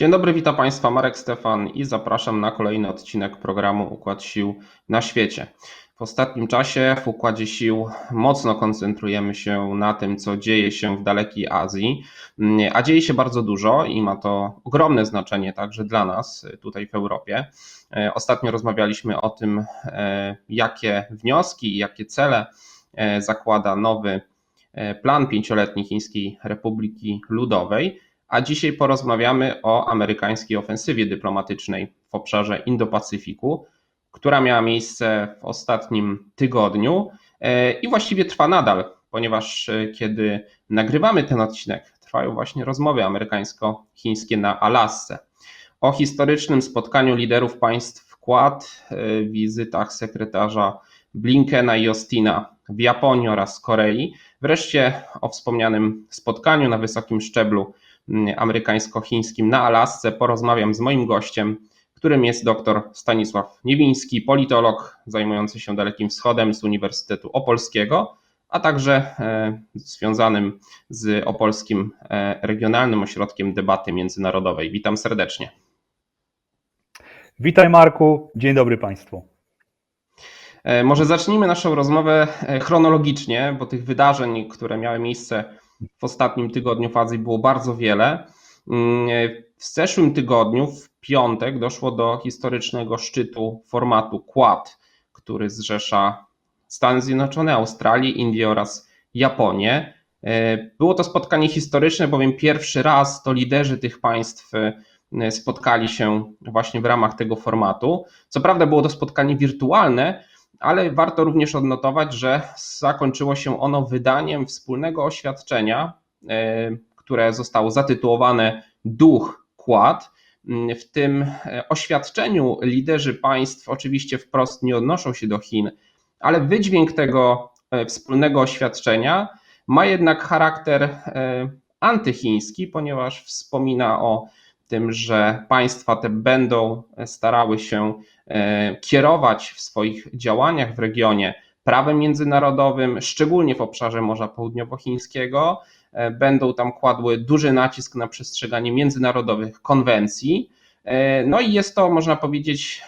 Dzień dobry, witam Państwa, Marek Stefan i zapraszam na kolejny odcinek programu Układ Sił na świecie. W ostatnim czasie w Układzie Sił mocno koncentrujemy się na tym, co dzieje się w dalekiej Azji, a dzieje się bardzo dużo i ma to ogromne znaczenie także dla nas tutaj w Europie. Ostatnio rozmawialiśmy o tym, jakie wnioski i jakie cele zakłada nowy plan pięcioletni Chińskiej Republiki Ludowej a dzisiaj porozmawiamy o amerykańskiej ofensywie dyplomatycznej w obszarze Indo-Pacyfiku, która miała miejsce w ostatnim tygodniu e, i właściwie trwa nadal, ponieważ e, kiedy nagrywamy ten odcinek, trwają właśnie rozmowy amerykańsko-chińskie na Alasce. O historycznym spotkaniu liderów państw Quad, e, wizytach sekretarza Blinkena i Ostina w Japonii oraz Korei, wreszcie o wspomnianym spotkaniu na wysokim szczeblu amerykańsko-chińskim na Alasce porozmawiam z moim gościem, którym jest dr Stanisław Niewiński, politolog zajmujący się Dalekim Wschodem z Uniwersytetu Opolskiego, a także e, związanym z Opolskim e, Regionalnym Ośrodkiem Debaty Międzynarodowej. Witam serdecznie. Witaj Marku, dzień dobry Państwu. E, może zacznijmy naszą rozmowę chronologicznie, bo tych wydarzeń, które miały miejsce w ostatnim tygodniu w Azji było bardzo wiele. Mm, w zeszłym tygodniu, w piątek, doszło do historycznego szczytu formatu Quad, który zrzesza Stany Zjednoczone, Australię, Indię oraz Japonię. E, było to spotkanie historyczne, bowiem pierwszy raz to liderzy tych państw e, spotkali się właśnie w ramach tego formatu. Co prawda było to spotkanie wirtualne, ale warto również odnotować, że zakończyło się ono wydaniem wspólnego oświadczenia, e, które zostało zatytułowane Duch Kład. W tym e, oświadczeniu liderzy państw oczywiście wprost nie odnoszą się do Chin, ale wydźwięk tego e, wspólnego oświadczenia ma jednak charakter antychiński, ponieważ wspomina o tym, że państwa te będą starały się e, kierować w swoich działaniach w regionie prawem międzynarodowym, szczególnie w obszarze Morza Południowochińskiego. E, będą tam kładły duży nacisk na przestrzeganie międzynarodowych konwencji. E, no i jest to, można powiedzieć,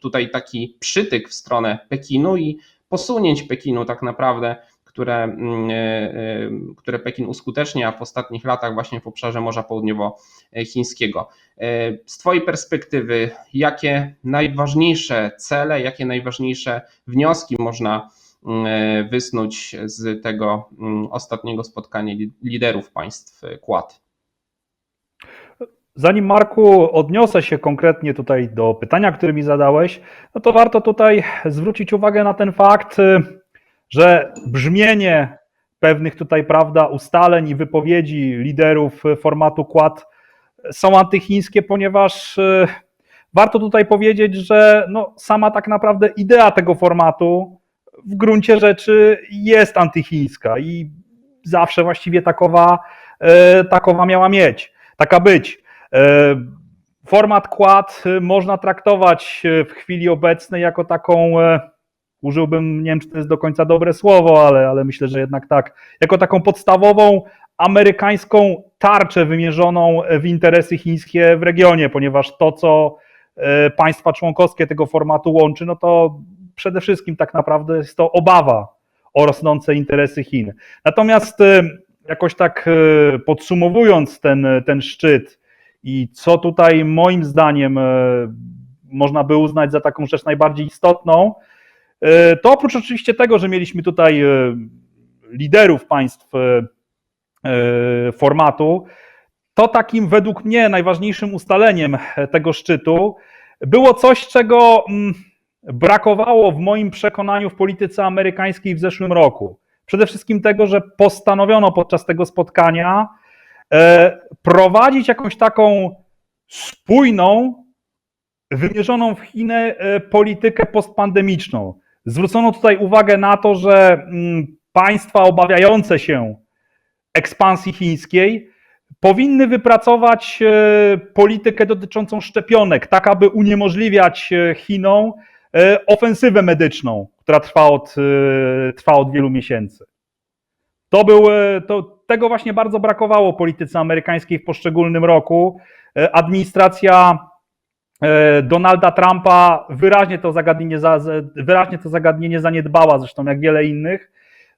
tutaj taki przytyk w stronę Pekinu i posunięć Pekinu tak naprawdę które, mm, e, e, które Pekin uskutecznia w ostatnich latach właśnie w obszarze Morza Południowochińskiego. E, z Twojej perspektywy, jakie najważniejsze cele, jakie najważniejsze wnioski można mm, wysnuć z tego mm, ostatniego spotkania liderów państw Quad? Zanim Marku odniosę się konkretnie tutaj do pytania, które mi zadałeś, no to warto tutaj zwrócić uwagę na ten fakt, że brzmienie pewnych tutaj, prawda, ustaleń i wypowiedzi liderów formatu Quad są antychińskie, ponieważ e, warto tutaj powiedzieć, że no, sama tak naprawdę idea tego formatu w gruncie rzeczy jest antychińska i zawsze właściwie takowa, e, takowa miała mieć, taka być. E, format Quad można traktować w chwili obecnej jako taką użyłbym, nie wiem czy to jest do końca dobre słowo, ale, ale myślę, że jednak tak, jako taką podstawową amerykańską tarczę wymierzoną w interesy chińskie w regionie, ponieważ to, co e, państwa członkowskie tego formatu łączy, no to przede wszystkim tak naprawdę jest to obawa o rosnące interesy Chin. Natomiast e, jakoś tak e, podsumowując ten, ten szczyt i co tutaj moim zdaniem można by uznać za taką rzecz najbardziej istotną, to oprócz oczywiście tego, że mieliśmy tutaj e, liderów państw e, formatu, to takim według mnie najważniejszym ustaleniem tego szczytu było coś, czego mm, brakowało w moim przekonaniu w polityce amerykańskiej w zeszłym roku. Przede wszystkim tego, że postanowiono podczas tego spotkania prowadzić jakąś taką spójną, wymierzoną w Chinę politykę postpandemiczną. Zwrócono tutaj uwagę na to, że mm, państwa obawiające się ekspansji chińskiej powinny wypracować e, politykę dotyczącą szczepionek, tak aby uniemożliwiać e, Chinom e, ofensywę medyczną, która trwa od, trwa od wielu miesięcy. To był, to, tego właśnie bardzo brakowało polityce amerykańskiej w poszczególnym roku. Administracja Donalda Trumpa wyraźnie to zagadnienie, wyraźnie to zagadnienie zaniedbała, zresztą jak wiele innych.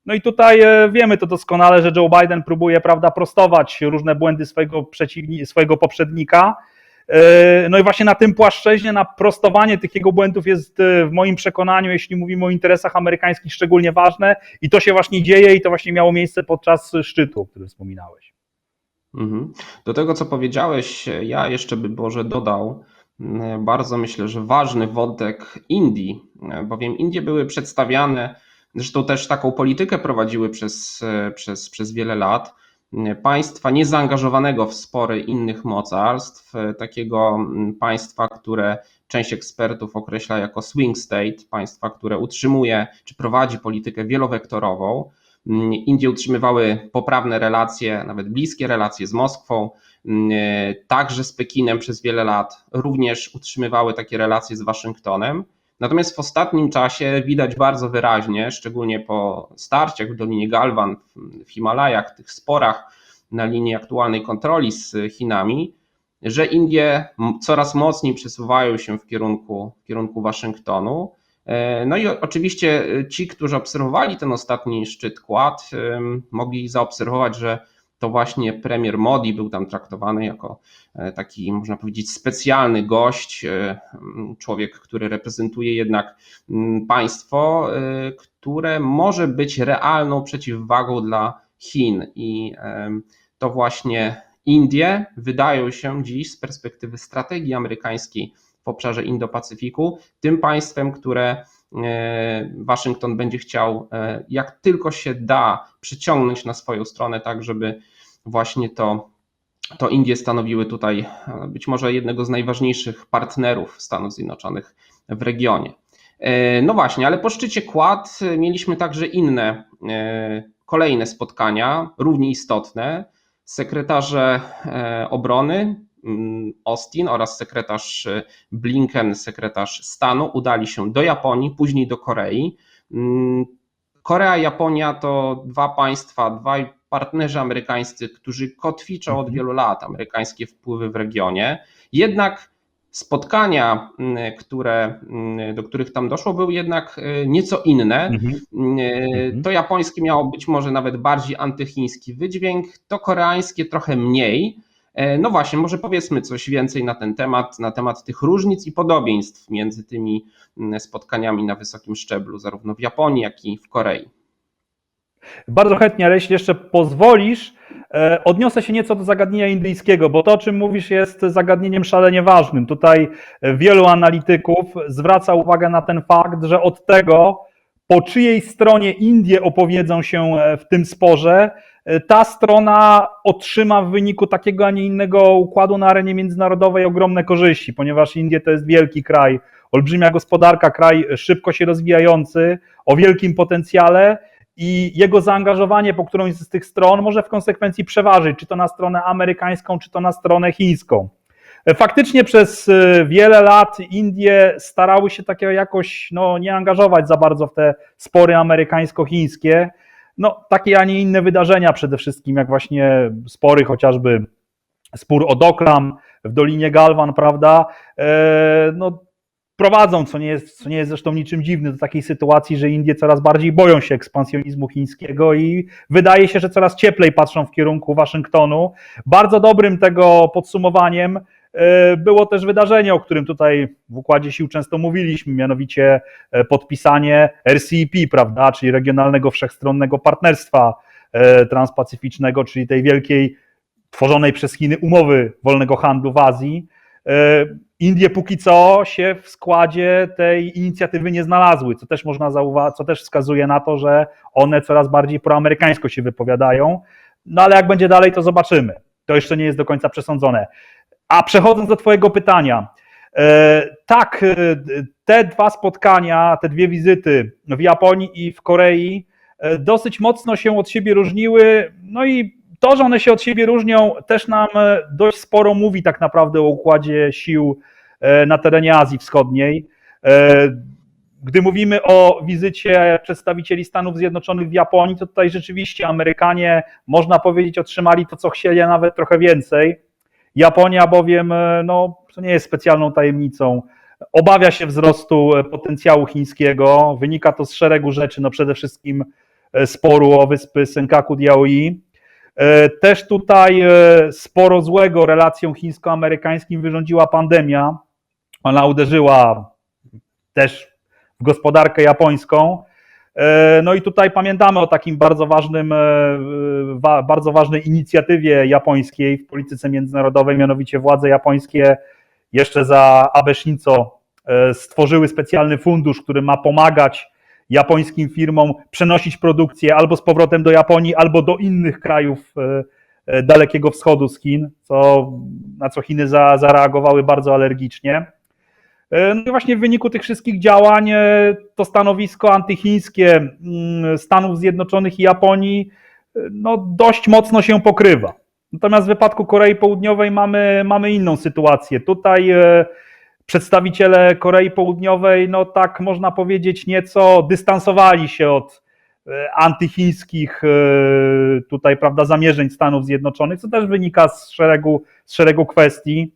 No i tutaj e, wiemy to doskonale, że Joe Biden próbuje, prawda, prostować różne błędy swojego, swojego poprzednika. E, No i właśnie na tym płaszczyźnie, na prostowanie tych jego błędów jest e, w moim przekonaniu, jeśli mówimy o interesach amerykańskich, szczególnie ważne i to się właśnie dzieje i to właśnie miało miejsce podczas szczytu, o którym wspominałeś. Mhm. Do tego, co powiedziałeś, ja jeszcze bym może dodał bardzo myślę, że ważny wątek Indii, bowiem Indie były przedstawiane, zresztą też taką politykę prowadziły przez, przez, przez wiele lat, państwa niezaangażowanego w spory innych mocarstw, takiego państwa, które część ekspertów określa jako swing state, państwa, które utrzymuje czy prowadzi politykę wielowektorową. Indie utrzymywały poprawne relacje, nawet bliskie relacje z Moskwą, także z Pekinem przez wiele lat, również utrzymywały takie relacje z Waszyngtonem. Natomiast w ostatnim czasie widać bardzo wyraźnie, szczególnie po starciach w Dolinie Galwan, w- Himalajach, tych sporach na linii aktualnej kontroli z Chinami, że Indie coraz mocniej przesuwają się w kierunku, w kierunku Waszyngtonu. E, No i oczywiście e, ci, którzy obserwowali ten ostatni szczyt em, mogli zaobserwować, że to właśnie premier Modi był tam traktowany jako e, taki, można powiedzieć, specjalny gość, e, człowiek, który reprezentuje jednak państwo, e, które może być realną przeciwwagą dla Chin. I to właśnie Indie wydają się dziś z perspektywy strategii amerykańskiej w obszarze Indo-Pacyfiku tym państwem, które Waszyngton będzie chciał e, jak tylko się da przyciągnąć na swoją stronę, tak żeby właśnie to, to Indie stanowiły tutaj e, być może jednego z najważniejszych partnerów Stanów Zjednoczonych w regionie. E, No właśnie, ale po szczycie Quad mieliśmy także inne e, kolejne spotkania, równie istotne. Sekretarze e, obrony Austin oraz sekretarz e, Blinken, sekretarz stanu, udali się do Japonii, później do Korei. Mm, Korea i Japonia to dwa państwa, dwaj partnerzy amerykańscy, którzy kotwiczą od Mhm. wielu lat amerykańskie wpływy w regionie. Jednak spotkania, mm, które, mm, do których tam doszło, były jednak e, nieco inne. Mhm. E, To japońskie miało być może nawet bardziej antychiński wydźwięk, to koreańskie trochę mniej. E, No właśnie, może powiedzmy coś więcej na ten temat, na temat tych różnic i podobieństw między tymi mm, spotkaniami na wysokim szczeblu, zarówno w Japonii, jak i w Korei. Bardzo chętnie, ale jeśli jeszcze pozwolisz, e, odniosę się nieco do zagadnienia indyjskiego, bo to, o czym mówisz, jest zagadnieniem szalenie ważnym. Tutaj e, wielu analityków zwraca uwagę na ten fakt, że od tego, po czyjej stronie Indie opowiedzą się w tym sporze, ta strona otrzyma w wyniku takiego, a nie innego układu na arenie międzynarodowej ogromne korzyści, ponieważ Indie to jest wielki kraj, olbrzymia gospodarka, kraj szybko się rozwijający, o wielkim potencjale i jego zaangażowanie po którąś z tych stron może w konsekwencji przeważyć, czy to na stronę amerykańską, czy to na stronę chińską. Faktycznie przez e, wiele lat Indie starały się takiego jakoś no, nie angażować za bardzo w te spory amerykańsko-chińskie. No, takie, a nie inne wydarzenia przede wszystkim, jak właśnie spory chociażby spór o Doklam w Dolinie Galwan, prawda, e, no, prowadzą, co nie, jest, co nie jest zresztą niczym dziwnym, do takiej sytuacji, że Indie coraz bardziej boją się ekspansjonizmu chińskiego i wydaje się, że coraz cieplej patrzą w kierunku Waszyngtonu. Bardzo dobrym tego podsumowaniem było też wydarzenie, o którym tutaj w Układzie Sił często mówiliśmy, mianowicie e, podpisanie RCEP, prawda, czyli Regionalnego Wszechstronnego Partnerstwa e, Transpacyficznego, czyli tej wielkiej tworzonej przez Chiny umowy wolnego handlu w Azji. E, Indie póki co się w składzie tej inicjatywy nie znalazły, co też można zauważyć, co też wskazuje na to, że one coraz bardziej proamerykańsko się wypowiadają. No ale jak będzie dalej, to zobaczymy. To jeszcze nie jest do końca przesądzone. A przechodząc do Twojego pytania, e, tak, e, te dwa spotkania, te dwie wizyty w Japonii i w Korei e, dosyć mocno się od siebie różniły. No i to, że one się od siebie różnią, też nam dość sporo mówi tak naprawdę o układzie sił na terenie Azji Wschodniej. Gdy mówimy o wizycie przedstawicieli Stanów Zjednoczonych w Japonii, to tutaj rzeczywiście Amerykanie, można powiedzieć, otrzymali to, co chcieli, a nawet trochę więcej. Japonia bowiem, e, no, to nie jest specjalną tajemnicą, obawia się wzrostu e, potencjału chińskiego. Wynika to z szeregu rzeczy, no przede wszystkim e, sporu o wyspy Senkaku Diaoyi. E, Też tutaj sporo złego relacjom chińsko-amerykańskim wyrządziła pandemia. Ona uderzyła też w gospodarkę japońską. E, No i tutaj pamiętamy o takim bardzo ważnym, e, bardzo ważnej inicjatywie japońskiej w polityce międzynarodowej, mianowicie władze japońskie jeszcze za Abe Shinzo e, stworzyły specjalny fundusz, który ma pomagać japońskim firmom przenosić produkcję albo z powrotem do Japonii, albo do innych krajów Dalekiego Wschodu z Chin, co, na co Chiny za, zareagowały bardzo alergicznie. E, No i właśnie w wyniku tych wszystkich działań e, to stanowisko antychińskie mm, Stanów Zjednoczonych i Japonii e, no, dość mocno się pokrywa. Natomiast w wypadku Korei Południowej mamy, mamy inną sytuację. Tutaj przedstawiciele Korei Południowej, no tak można powiedzieć, nieco dystansowali się od antychińskich tutaj, prawda, zamierzeń Stanów Zjednoczonych, co też wynika z szeregu, z szeregu kwestii.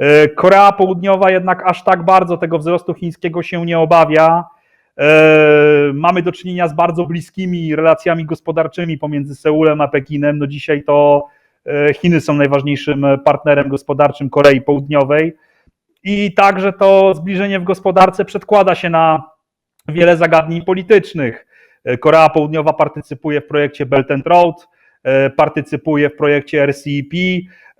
E, Korea Południowa jednak aż tak bardzo tego wzrostu chińskiego się nie obawia. E, Mamy do czynienia z bardzo bliskimi relacjami gospodarczymi pomiędzy Seulem a Pekinem. No dzisiaj to e, Chiny są najważniejszym partnerem gospodarczym Korei Południowej. I także to zbliżenie w gospodarce przedkłada się na wiele zagadnień politycznych. Korea Południowa partycypuje w projekcie Belt and Road, partycypuje w projekcie RCEP.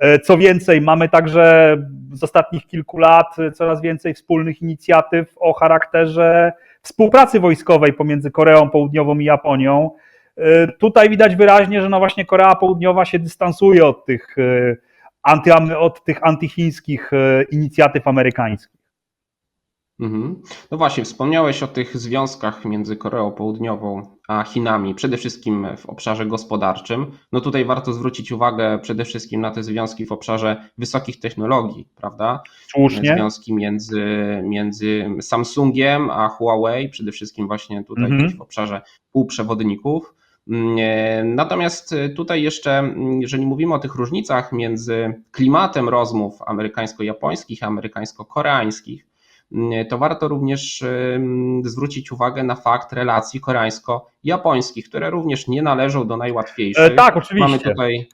E, Co więcej, mamy także z ostatnich kilku lat coraz więcej wspólnych inicjatyw o charakterze współpracy wojskowej pomiędzy Koreą Południową i Japonią. E, Tutaj widać wyraźnie, że no właśnie Korea Południowa się dystansuje od tych, e, anty, od tych antychińskich inicjatyw amerykańskich. Mhm. No właśnie, wspomniałeś o tych związkach między Koreą Południową a Chinami, przede wszystkim w obszarze gospodarczym. No tutaj warto zwrócić uwagę przede wszystkim na te związki w obszarze wysokich technologii, prawda? Słusznie. Związki między, między Samsungiem a Huawei, przede wszystkim właśnie tutaj Mhm. w obszarze półprzewodników. Mm, e, Natomiast tutaj jeszcze, jeżeli mówimy o tych różnicach między klimatem rozmów amerykańsko-japońskich amerykańsko-koreańskich, to warto również zwrócić uwagę na fakt relacji koreańsko-japońskich, które również nie należą do najłatwiejszych. E, tak, Mamy oczywiście. tutaj.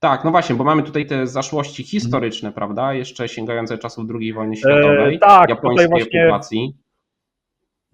Tak, no właśnie, bo mamy tutaj te zaszłości historyczne, prawda? Jeszcze sięgające czasów II wojny światowej, E, tak, japońskiej właśnie- okupacji.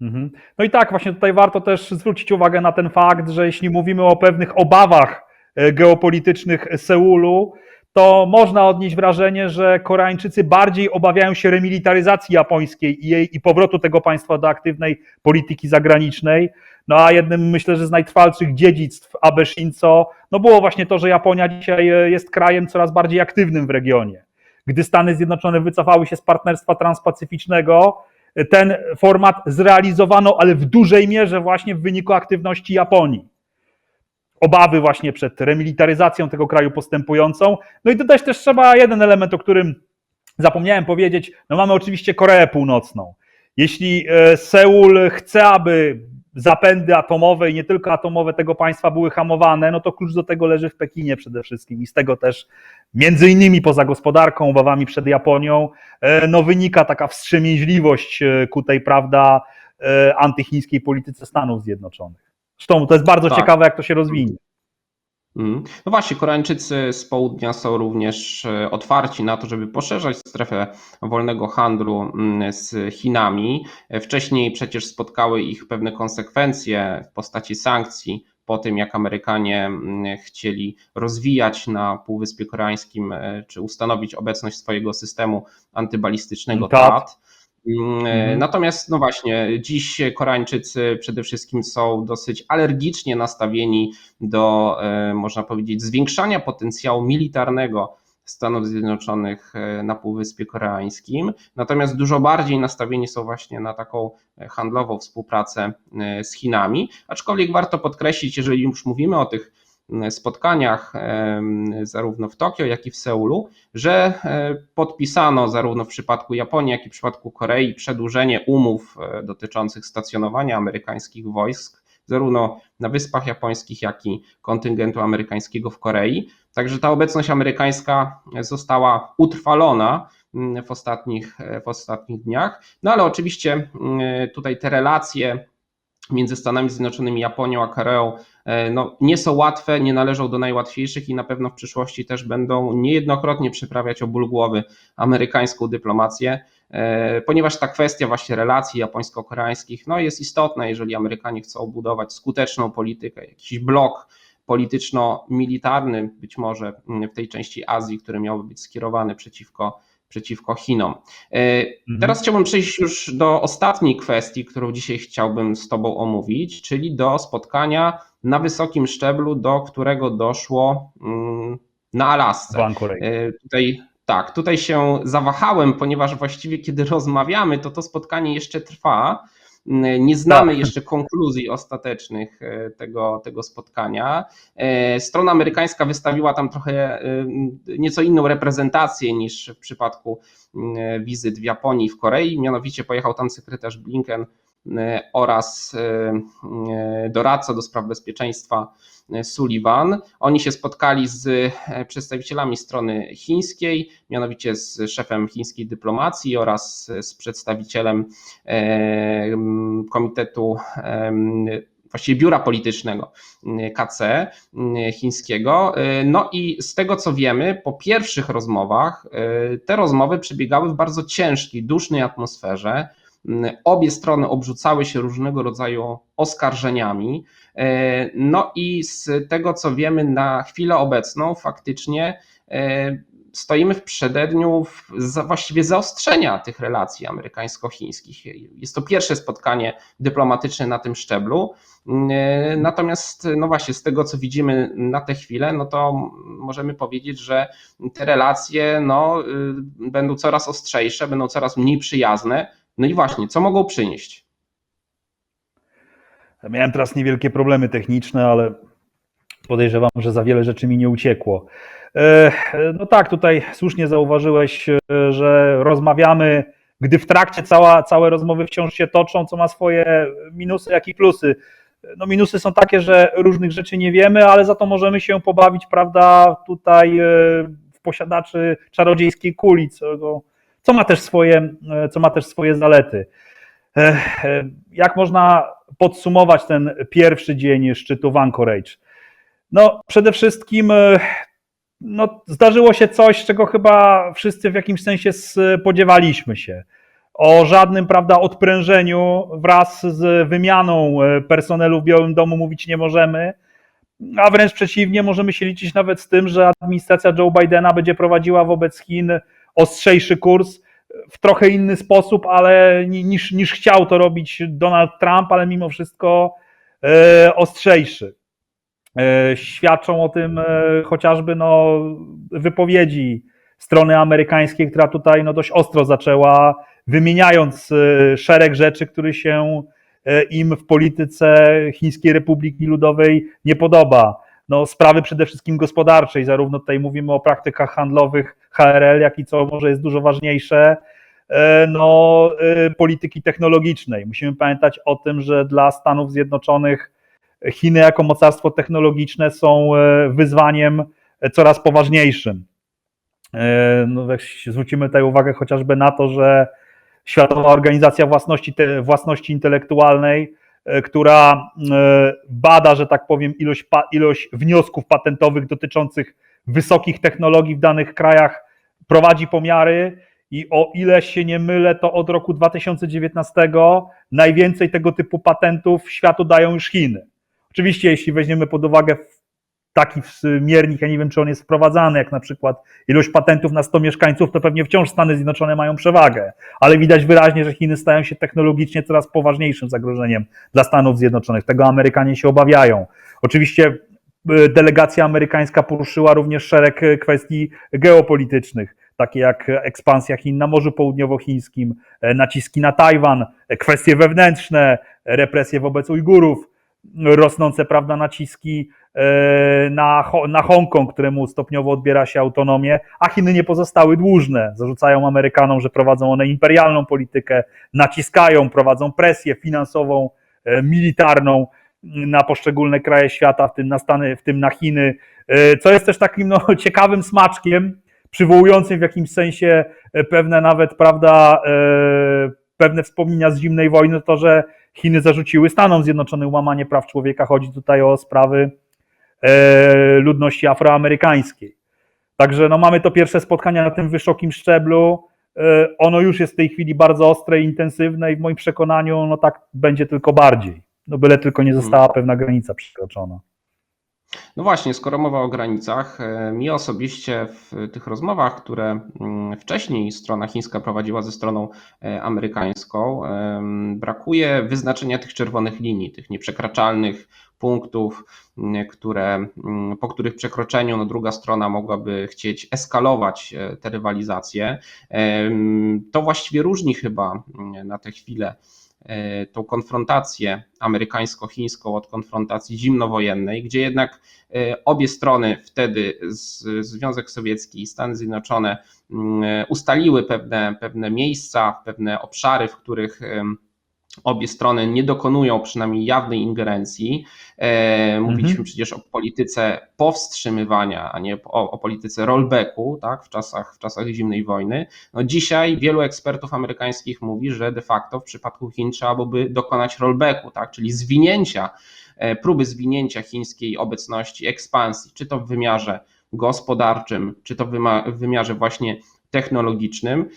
Mhm. No i tak, właśnie tutaj warto też zwrócić uwagę na ten fakt, że jeśli mówimy o pewnych obawach e, geopolitycznych Seulu, to można odnieść wrażenie, że Koreańczycy bardziej obawiają się remilitaryzacji japońskiej i, jej, i powrotu tego państwa do aktywnej polityki zagranicznej. No a jednym myślę, że z najtrwalszych dziedzictw Abe Shinzo no było właśnie to, że Japonia dzisiaj e, jest krajem coraz bardziej aktywnym w regionie. Gdy Stany Zjednoczone wycofały się z partnerstwa transpacyficznego, ten format zrealizowano, ale w dużej mierze właśnie w wyniku aktywności Japonii. Obawy właśnie przed remilitaryzacją tego kraju postępującą. No i tutaj też trzeba jeden element, o którym zapomniałem powiedzieć. No mamy oczywiście Koreę Północną. Jeśli e, Seul chce, aby zapędy atomowe i nie tylko atomowe tego państwa były hamowane, no to klucz do tego leży w Pekinie przede wszystkim i z tego też między innymi poza gospodarką, obawami przed Japonią, e, no wynika taka wstrzemięźliwość e, ku tej, prawda, antychińskiej polityce Stanów Zjednoczonych. Zresztą to jest bardzo Tak. ciekawe, jak to się rozwinie. Mm. No właśnie, Koreańczycy z południa są również e, otwarci na to, żeby poszerzać strefę wolnego handlu mm, z Chinami. E, Wcześniej przecież spotkały ich pewne konsekwencje w postaci sankcji po tym, jak Amerykanie mm, chcieli rozwijać na Półwyspie Koreańskim e, czy ustanowić obecność swojego systemu antybalistycznego TAD. Mhm. Natomiast, no właśnie, dziś Koreańczycy przede wszystkim są dosyć alergicznie nastawieni do, e, można powiedzieć, zwiększania potencjału militarnego Stanów Zjednoczonych e, na Półwyspie Koreańskim, natomiast dużo bardziej nastawieni są właśnie na taką e, handlową współpracę z Chinami. Aczkolwiek warto podkreślić, jeżeli już mówimy o tych spotkaniach, zarówno w Tokio, jak i w Seulu, że podpisano zarówno w przypadku Japonii, jak i w przypadku Korei przedłużenie umów dotyczących stacjonowania amerykańskich wojsk, zarówno na Wyspach Japońskich, jak i kontyngentu amerykańskiego w Korei. Także ta obecność amerykańska została utrwalona w ostatnich, w ostatnich dniach. No ale oczywiście tutaj te relacje między Stanami Zjednoczonymi, Japonią a Koreą no, nie są łatwe, nie należą do najłatwiejszych i na pewno w przyszłości też będą niejednokrotnie przyprawiać o ból głowy amerykańską dyplomację, ponieważ ta kwestia właśnie relacji japońsko-koreańskich no, jest istotna, jeżeli Amerykanie chcą budować skuteczną politykę, jakiś blok polityczno-militarny być może w tej części Azji, który miałby być skierowany przeciwko przeciwko Chinom. Mhm. Teraz chciałbym przejść już do ostatniej kwestii, którą dzisiaj chciałbym z Tobą omówić, czyli do spotkania na wysokim szczeblu, do którego doszło mm, na Alasce. E, Tutaj tak, tutaj się zawahałem, ponieważ właściwie kiedy rozmawiamy, to to spotkanie jeszcze trwa. Nie znamy Tak. jeszcze konkluzji ostatecznych e, tego, tego spotkania. E, Strona amerykańska wystawiła tam trochę e, nieco inną reprezentację niż w przypadku e, wizyt w Japonii i w Korei. Mianowicie pojechał tam sekretarz Blinken oraz e, e, doradca do spraw bezpieczeństwa e, Sullivan. Oni się spotkali z e, przedstawicielami strony chińskiej, mianowicie z szefem chińskiej dyplomacji oraz z przedstawicielem e, Komitetu właściwie biura politycznego KC chińskiego. E, No i z tego co wiemy, po pierwszych rozmowach, e, te rozmowy przebiegały w bardzo ciężkiej, dusznej atmosferze. Obie strony obrzucały się różnego rodzaju oskarżeniami. E, No i z tego co wiemy, na chwilę obecną faktycznie e, stoimy w przededniu właściwie zaostrzenia tych relacji amerykańsko-chińskich. Jest to pierwsze spotkanie dyplomatyczne na tym szczeblu. E, Natomiast, no właśnie, z tego co widzimy na tę chwilę, no to możemy powiedzieć, że te relacje no, y, będą coraz ostrzejsze, będą coraz mniej przyjazne. No i właśnie, co mogą przynieść? Miałem teraz niewielkie problemy techniczne, ale podejrzewam, że za wiele rzeczy mi nie uciekło. E, No tak, tutaj słusznie zauważyłeś, e, że rozmawiamy, gdy w trakcie cała, całe rozmowy wciąż się toczą, co ma swoje minusy, jak i plusy. No minusy są takie, że różnych rzeczy nie wiemy, ale za to możemy się pobawić, prawda, tutaj e, w posiadaczy czarodziejskiej kuli, co, co ma też swoje, e, co ma też swoje zalety. E, e, Jak można podsumować ten pierwszy dzień szczytu w Anchorage? No, przede wszystkim no, zdarzyło się coś, czego chyba wszyscy w jakimś sensie spodziewaliśmy się. O żadnym prawda, odprężeniu wraz z wymianą personelu w Białym Domu mówić nie możemy, a wręcz przeciwnie, możemy się liczyć nawet z tym, że administracja Joe Bidena będzie prowadziła wobec Chin ostrzejszy kurs w trochę inny sposób, ale ni- niż, niż chciał to robić Donald Trump, ale mimo wszystko e, ostrzejszy. E, Świadczą o tym e, chociażby no, wypowiedzi strony amerykańskiej, która tutaj no, dość ostro zaczęła, wymieniając szereg rzeczy, które się im w polityce Chińskiej Republiki Ludowej nie podoba. No, sprawy przede wszystkim gospodarczej, zarówno tutaj mówimy o praktykach handlowych HRL, jak i co może jest dużo ważniejsze, e, no, e, polityki technologicznej. Musimy pamiętać o tym, że dla Stanów Zjednoczonych Chiny jako mocarstwo technologiczne są e, wyzwaniem coraz poważniejszym. No, zwrócimy tutaj uwagę chociażby na to, że Światowa Organizacja Własności, Własności Intelektualnej, która e, bada, że tak powiem, ilość, ilość wniosków patentowych dotyczących wysokich technologii w danych krajach, prowadzi pomiary i o ile się nie mylę, to od roku 2019 najwięcej tego typu patentów światu dają już Chiny. Oczywiście, jeśli weźmiemy pod uwagę taki miernik, ja nie wiem, czy on jest wprowadzany, jak na przykład ilość patentów na 100 mieszkańców, to pewnie wciąż Stany Zjednoczone mają przewagę, ale widać wyraźnie, że Chiny stają się technologicznie coraz poważniejszym zagrożeniem dla Stanów Zjednoczonych. Tego Amerykanie się obawiają. Oczywiście y, delegacja amerykańska poruszyła również szereg y, kwestii geopolitycznych, takie jak ekspansja Chin na Morzu Południowochińskim, e, naciski na Tajwan, e, kwestie wewnętrzne, represje wobec Ujgurów, rosnące prawda, naciski e, na, Ho- na Hongkong, któremu stopniowo odbiera się autonomię, a Chiny nie pozostały dłużne. Zarzucają Amerykanom, że prowadzą one imperialną politykę, naciskają, prowadzą presję finansową, e, militarną na poszczególne kraje świata, w tym na Stany, w tym na Chiny, e, co jest też takim no, ciekawym smaczkiem, przywołującym w jakimś sensie e, pewne nawet, prawda, e, pewne wspomnienia z zimnej wojny, to że Chiny zarzuciły Stanom Zjednoczonym łamanie praw człowieka. Chodzi tutaj o sprawy e, ludności afroamerykańskiej. Także no, mamy to pierwsze spotkanie na tym wysokim szczeblu. E, ono już jest w tej chwili bardzo ostre i intensywne i w moim przekonaniu no tak będzie tylko bardziej. No byle tylko nie została pewna granica przekroczona. No właśnie, skoro mowa o granicach, e, mi osobiście w tych rozmowach, które mm, wcześniej strona chińska prowadziła ze stroną e, amerykańską, brakuje wyznaczenia tych czerwonych linii, tych nieprzekraczalnych punktów, m, które, mm, po których przekroczeniu no, druga strona mogłaby chcieć eskalować e, te rywalizacje. Em, To właściwie różni chyba mm, na tę chwilę tą konfrontację amerykańsko-chińską od konfrontacji zimnowojennej, gdzie jednak e, obie strony wtedy, Związek Sowiecki i Stany Zjednoczone, mm, ustaliły pewne, pewne miejsca, pewne obszary, w których obie strony nie dokonują przynajmniej jawnej ingerencji. E, Mówiliśmy Mhm. przecież o polityce powstrzymywania, a nie o, o polityce rollbacku tak, w, czasach, w czasach zimnej wojny. No dzisiaj wielu ekspertów amerykańskich mówi, że de facto w przypadku Chin trzeba byłoby dokonać rollbacku, tak, czyli zwinięcia, e, próby zwinięcia chińskiej obecności, ekspansji, czy to w wymiarze gospodarczym, czy to w wymiarze właśnie technologicznym,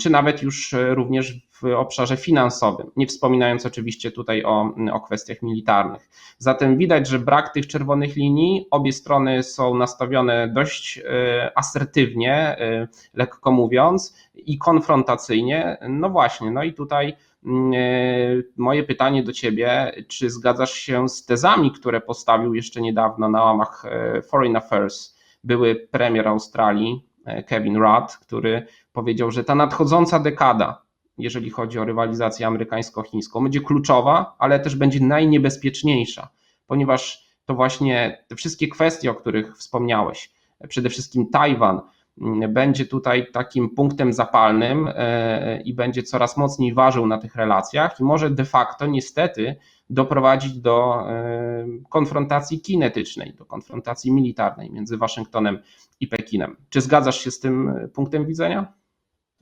czy nawet już również obszarze finansowym, nie wspominając oczywiście tutaj o, o kwestiach militarnych. Zatem widać, że brak tych czerwonych linii, obie strony są nastawione dość e, asertywnie, e, lekko mówiąc, i konfrontacyjnie. No właśnie, no i tutaj mm, e, moje pytanie do Ciebie, czy zgadzasz się z tezami, które postawił jeszcze niedawno na łamach Foreign Affairs były premier Australii, Kevin Rudd, który powiedział, że ta nadchodząca dekada, jeżeli chodzi o rywalizację amerykańsko-chińską, będzie kluczowa, ale też będzie najniebezpieczniejsza, ponieważ to właśnie te wszystkie kwestie, o których wspomniałeś, przede wszystkim Tajwan, mm, będzie tutaj takim punktem zapalnym e, i będzie coraz mocniej ważył na tych relacjach i może de facto niestety doprowadzić do e, konfrontacji kinetycznej, do konfrontacji militarnej między Waszyngtonem i Pekinem. Czy zgadzasz się z tym e, punktem widzenia?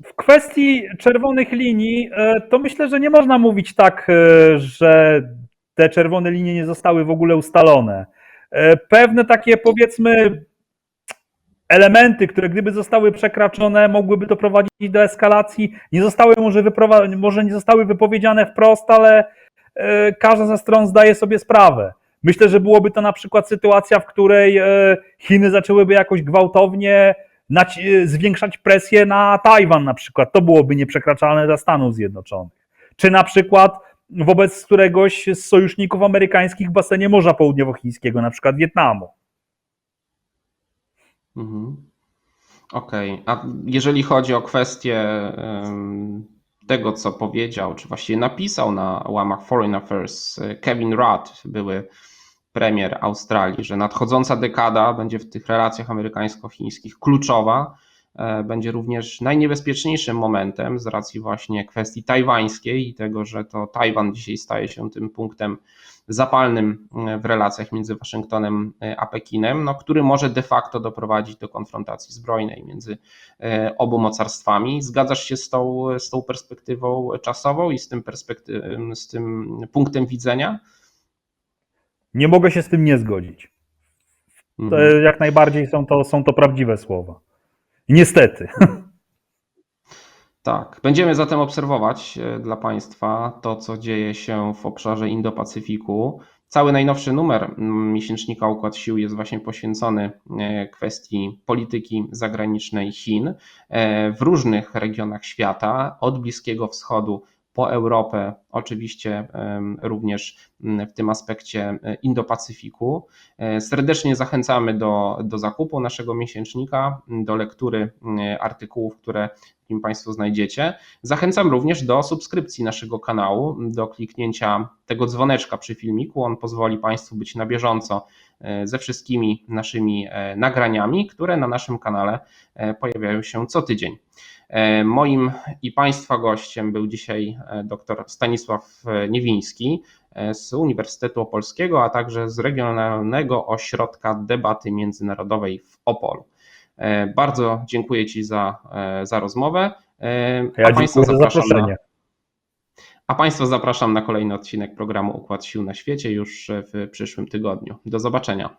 W kwestii czerwonych linii, e, to myślę, że nie można mówić tak, e, że te czerwone linie nie zostały w ogóle ustalone. E, Pewne takie, powiedzmy, elementy, które gdyby zostały przekraczone, mogłyby doprowadzić do eskalacji. Nie zostały może, może nie zostały wypowiedziane wprost, ale każda ze stron zdaje sobie sprawę. Myślę, że byłoby to na przykład sytuacja, w której Chiny zaczęłyby jakoś gwałtownie zwiększać presję na Tajwan na przykład. To byłoby nieprzekraczalne dla Stanów Zjednoczonych. Czy na przykład wobec któregoś z sojuszników amerykańskich w basenie Morza Południowochińskiego, na przykład Wietnamu. Mhm. Okej, a jeżeli chodzi o kwestię tego, co powiedział, czy właściwie napisał na łamach Foreign Affairs Kevin Rudd, były premier Australii, że nadchodząca dekada będzie w tych relacjach amerykańsko-chińskich kluczowa, e, będzie również najniebezpieczniejszym momentem z racji właśnie kwestii tajwańskiej i tego, że to Tajwan dzisiaj staje się tym punktem zapalnym e, w relacjach między Waszyngtonem e, a Pekinem, no, który może de facto doprowadzić do konfrontacji zbrojnej między obu mocarstwami. Zgadzasz się z tą, z tą perspektywą czasową i z tym, z tym punktem widzenia? Nie mogę się z tym nie zgodzić. To Mhm. jak najbardziej są to, są to prawdziwe słowa. Niestety. Tak, będziemy zatem obserwować e, dla Państwa to, co dzieje się w obszarze Indo-Pacyfiku. Cały najnowszy numer mm, miesięcznika Układ Sił jest właśnie poświęcony e, kwestii polityki zagranicznej Chin e, w różnych regionach świata, od Bliskiego Wschodu po Europę, oczywiście również mm, w tym aspekcie e, Indo-Pacyfiku. E, Serdecznie zachęcamy do, do zakupu naszego miesięcznika, m, do lektury m, artykułów, które w nim Państwo znajdziecie. Zachęcam również do subskrypcji naszego kanału, do kliknięcia tego dzwoneczka przy filmiku. On pozwoli Państwu być na bieżąco e, ze wszystkimi naszymi nagraniami, które na naszym kanale pojawiają się co tydzień. E, Moim i Państwa gościem był dzisiaj e, dr Stanisław e, Niewiński z Uniwersytetu Opolskiego, a także z Regionalnego Ośrodka Debaty Międzynarodowej w Opolu. Bardzo dziękuję Ci za, za rozmowę. E, Ja a Państwa za na, a Państwa zapraszam na kolejny odcinek programu Układ Sił na Świecie już w przyszłym tygodniu. Do zobaczenia.